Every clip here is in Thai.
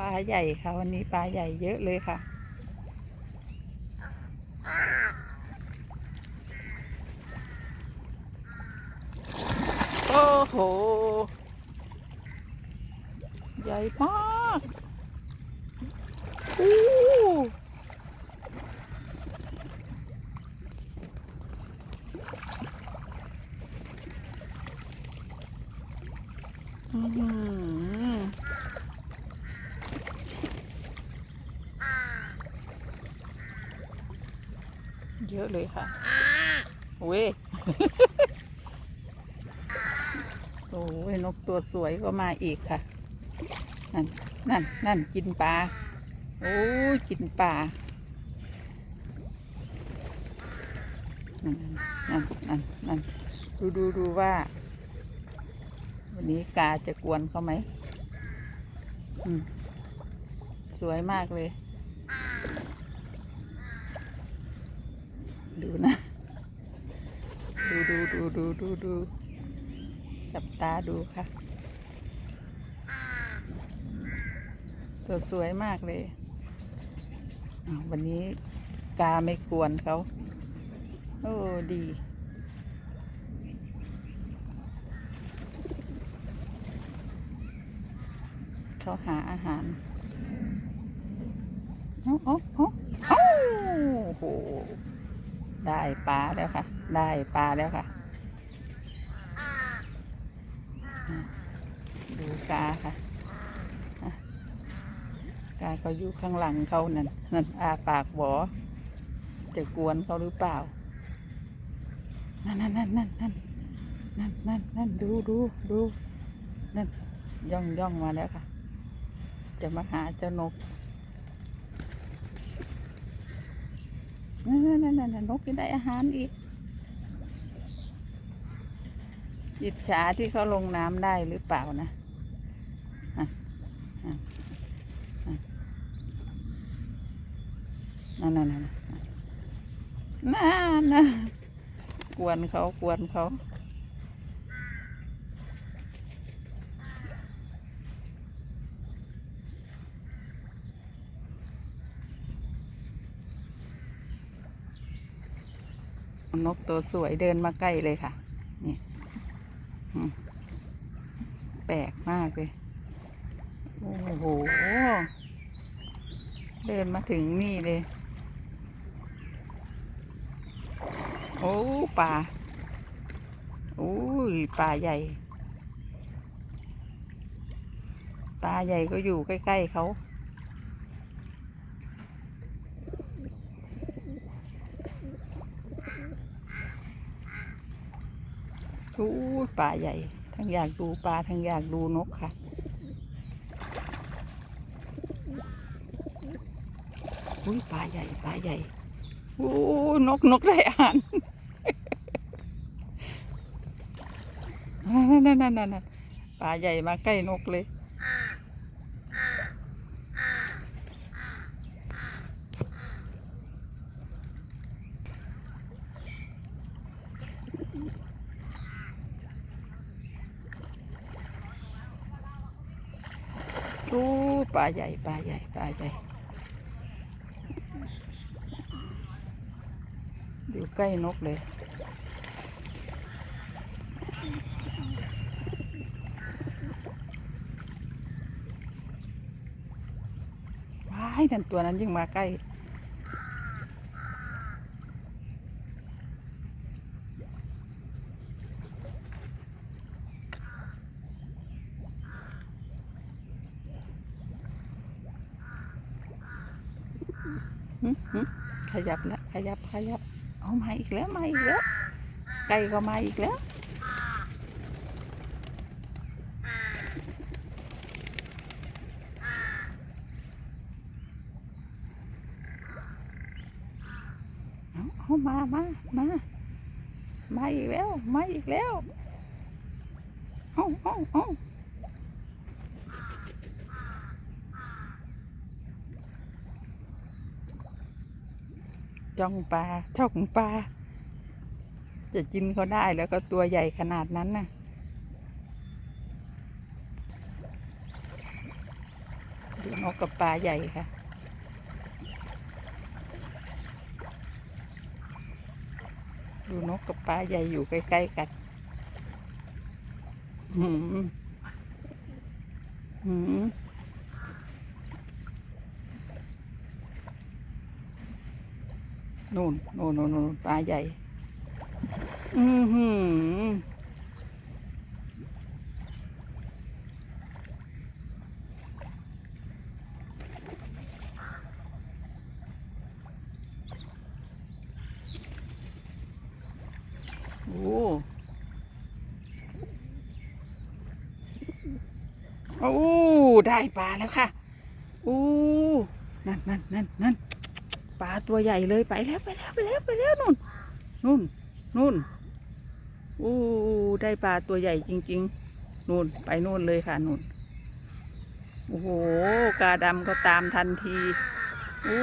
ปลาใหญ่ค่ะ วันนี้ปลาใหญ่เยอะเลยค่ะ โอ้โห ใหญ่มากอู้อื้อหือ เยอะเลยค่ะเว้ยโอ้ยนกตัวสวยก็มาอีกค่ะ นั่น นั่น นั่น กินปลา โอ้ยกินปลา นั่น นั่น นั่น นั่น ดูดูดูว่า วันนี้กาจะกวนเขาไหมอืมสวยมากเลย ดูนะ ดูดูดูดูดูดูจับตาดูค่ะ ตัวสวยมากเลยววันนี้กาไม่กวนเขา โอ้ ดีเขาหาอาหารโอ้โอ้โอ้โอ้โห ได้ปลาแล้วค่ะ ได้ปลาแล้วค่ะ ดูกาค่ะกาก็อยู่ข้างหลังเขานั่นนั่นอาปากบอจะกวนเขาหรือเปล่า นั่นนั่นนั่นนั่นนั่นนั่นนั่นนั่นดูดูดูนั่นย่องย่องมาแล้วค่ะ จะมาหาเจ้านก นั่นนั่นนั่นนั่นนกจะได้อาหารอีก อิจฉาที่เขาลงน้ำได้หรือเปล่านะอะอะอะนั่นนั่นนั่นนั่นนะกวนเขากวนเขา นกตัวสวยเดินมาใกล้เลยค่ะ นี่แปลกมากเลย โอ้โห เดินมาถึงนี่เลย โอ้ป่าโอ้ยป่าใหญ่ปลาใหญ่ก็อยู่ใกล้ ๆเขา อ้ปลาใหญ่ ทั้งอยากดูปลาทั้งอยากดูนกค่ะ อุ้ยปลาใหญ่ปลาใหญ่โอ้นกนกได้อาหารนั่นนั่นนั่นนั่นปลาใหญ่มาใกล้นกเลย โอ้ ปลาใหญ่ปลาใหญ่ปลาใหญ่ อยู่ใกล้นกเลยว้ายนั่นตัวนั้นยิ่งมาใกล้ หึหึข ยับแล้วขยับขยับเอามาอีกแล้วมาอีกแล้วไก่ก็มาอีกแล้วเอาเอามามามามาอีกแล้วมาอีกแล้วเอาเอาเอา จ้องปลาจ้องปลาจะกินเขาได้แล้วก็ตัวใหญ่ขนาดนั้นน่ะ ดูนกกับปลาใหญ่ค่ะ ดูนกกับปลาใหญ่อยู่ใกล้ๆกันหืมหืม นู่นนู่นนู่นปลาใหญ่ อือหือโอ้โอ้ได้ปลาแล้วค่ะโอ้นั่นนั่นนั่นนั่น ปลาตัวใหญ่เลยไปแล้วไปแล้วไปแล้วไปแล้วนู่นนู่นนู่นโอ้ได้ปลาตัวใหญ่จริง ๆนู่นไปนู่นเลยค่ะนู่นโอ้โหกาดำก็ตามทันทีโอ้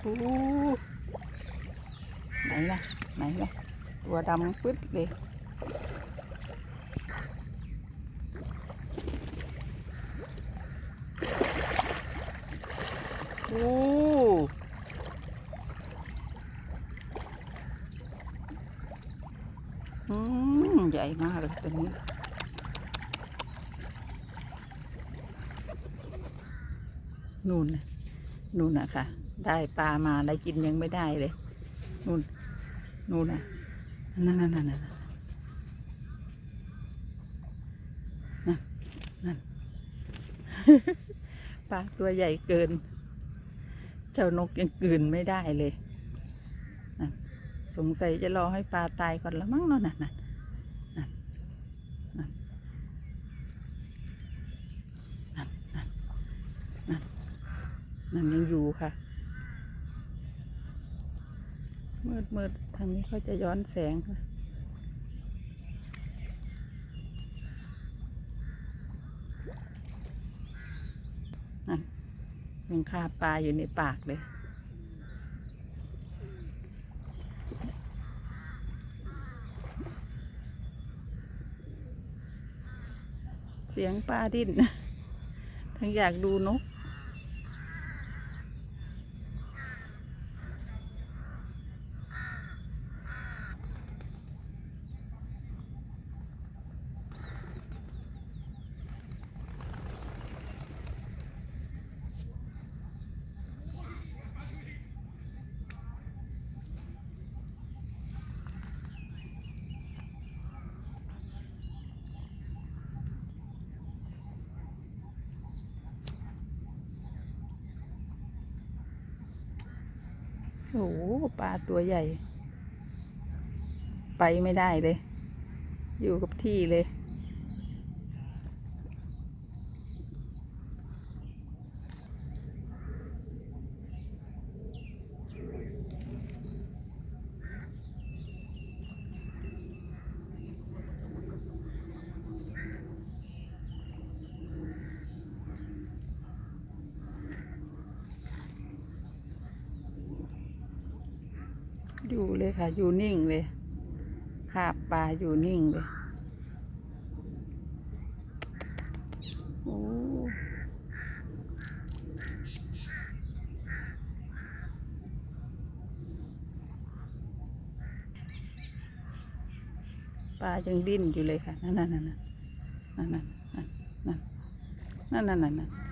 โอ้ไหนล่ะไหนล่ะตัวดำปึ๊ดเลย โอ้อืมใหญ่มากเลยตัวนี้นู่นน่ะนู่นนะคะได้ปลามาได้กินยังไม่ได้เลยนู่นนู่นนะนั่นนั่นนั่นนั่นนั่นปลาตัวใหญ่เกิน เจ้านกยังกืนไม่ได้เลยสงสัยจะรอให้ปลาตายก่อนละมั้งเนาะนะนะนั่นยังอยู่ค่ะ มืดมืดทางนี้เขาจะย้อนแสงค่ะ ยังคาปลาอยู่ในปากเลย เสียงปลาดิ้นทั้งอยากดูนก โอ้ปลาตัวใหญ่ ไปไม่ได้เลย อยู่กับที่เลย อยู่นิ่งเลยคาบปลาอยู่นิ่งเลยโอ้ปลายังดิ้นอยู่เลยค่ะ นั่นนั่นนั่นนั่นนั่นนั่นนั่นนั่นนั่นนั่น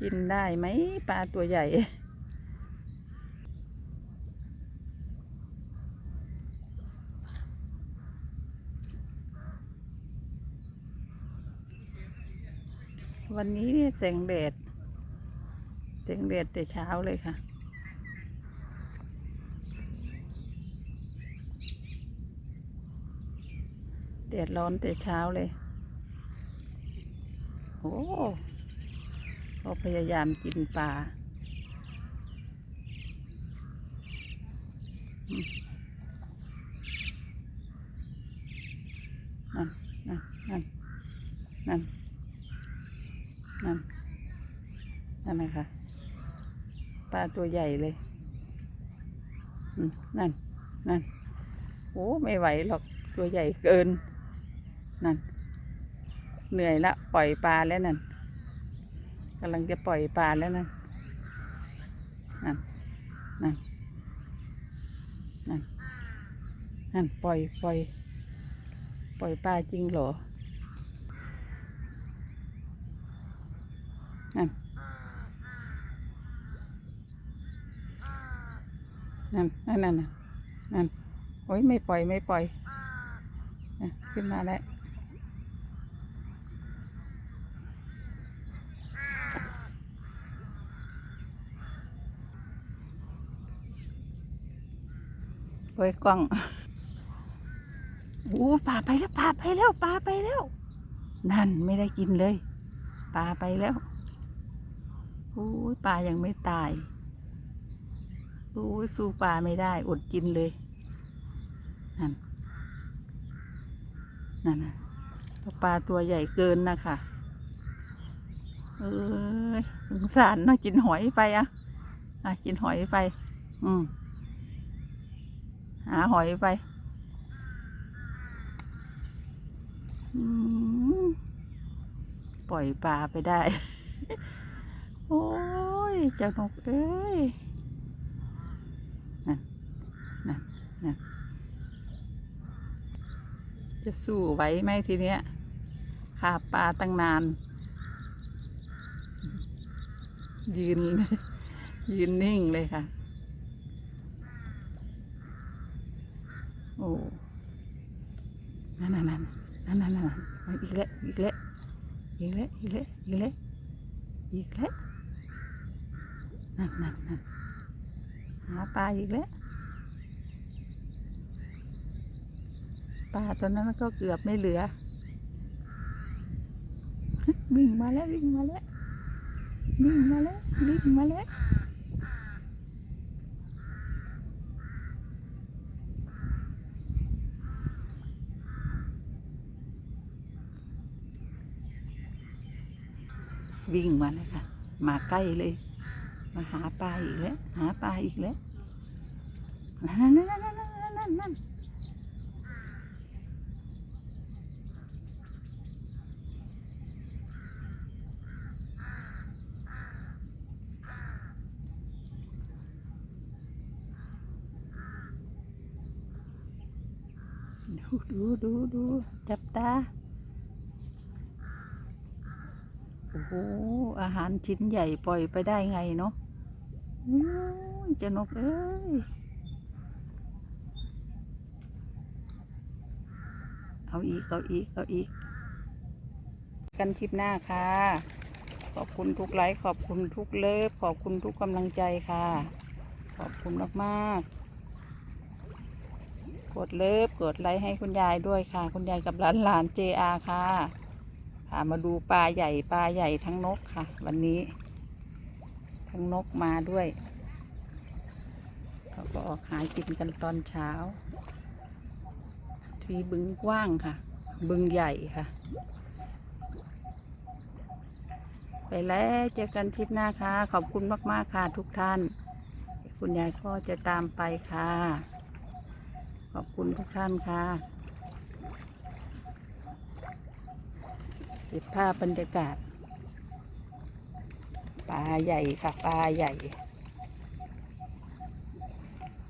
กินได้ไหมปลาตัวใหญ่ วันนี้เนี่ยแสงแดดแสงแดดแต่เช้าเลยค่ะแดดร้อนแต่เช้าเลย โอ้ เขาพยายามกินปลานั่นนั่นนั่นนั่นนั่นนั่นนะคะปลาตัวใหญ่เลยนั่นนั่นโอ้ไม่ไหวหรอกตัวใหญ่เกิน นั่น เหนื่อยละ ปล่อยปลาแล้วนั่น กำลังจะปล่อยปลาแล้วนั่นนั่นนั่นนั่นนั่นปล่อยปล่อย ปล่อยปลาจริงเหรอนั่นนั่นนั่นนั่นนั่นโอ้ยไม่ปล่อยไม่ปล่อยขึ้นมาแล้ว โอ้ยกล้องโอ้ปลาไปแล้วปลาไปแล้วปลาไปแล้ว นั่นไม่ได้กินเลยปลาไปแล้วโอ้ยปลายังไม่ตายโอ้ยสู้ปลาไม่ได้ อดกินเลย นั่น นั่นนะปลาตัวใหญ่เกินนะคะเอ้ยสงสารเนาะกินหอยไปอะอะกินหอยไป อืม หาหอยไปปล่อยปลาไปได้ โอ้ยเจ้านกเอ้ยนั่นนั่นนั่นจะสู้ไหวไหมทีเนี้ยขาปลาตั้งนาน ยืน ยืนนิ่งเลยค่ะ โอ้นั่นนั่นนั่นนั่นนั่นนั่นนั่นอีกแล้วอีกแล้วอีกแล้วอีกแล้วอีกแล้วอีกแล้วนั่นนั่นนั่นหาปลาอีกแล้วปลาตัวนั้นก็เกือบไม่เหลือ วิ่งมาแล้ววิ่งมาแล้ววิ่งมาแล้ววิ่งมาแล้ว วิ่งมาเลยค่ะ มาใกล้เลย มาหาปลาอีกแล้ว หาปลาอีกแล้ว นั่นนั่นนั่นนั่นนั่นนั่นนั่นดูดูดูดูจับตา โอ้โหอาหารชิ้นใหญ่ปล่อยไปได้ไงเนาะอู้ยเจะนกเอ้ยเอาอีก เอาอีก เอาอีก กันคลิปหน้าค่ะ ขอบคุณทุกไลค์ขอบคุณทุกเลิฟขอบคุณทุกกำลังใจค่ะ ขอบคุณมากๆ กดเลิฟกดไลค์ให้คุณยายด้วยค่ะ คุณยายกับหลานหลานเจอา ค่ะมาดูปลาใหญ่ปลาใหญ่ทั้งนกค่ะ วันนี้ ทั้งนกมาด้วย เขาก็ออกหากินกันตอนเช้า ที่บึงกว้างค่ะ บึงใหญ่ค่ะ ไปแล้วเจอกันทริปหน้าค่ะ ขอบคุณมาก ๆ ค่ะทุกท่าน คุณยายก็จะตามไปค่ะ ขอบคุณทุกท่านค่ะ เก็บภาพบรรยากาศ ปลาใหญ่ค่ะ ปลาใหญ่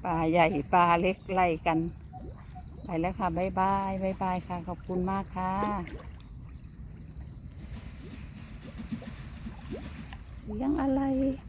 ปลาใหญ่ปลาเล็กไล่กัน ไปแล้วค่ะบ๊ายบายบ๊ายบายค่ะ ขอบคุณมากค่ะ เสียงอะไร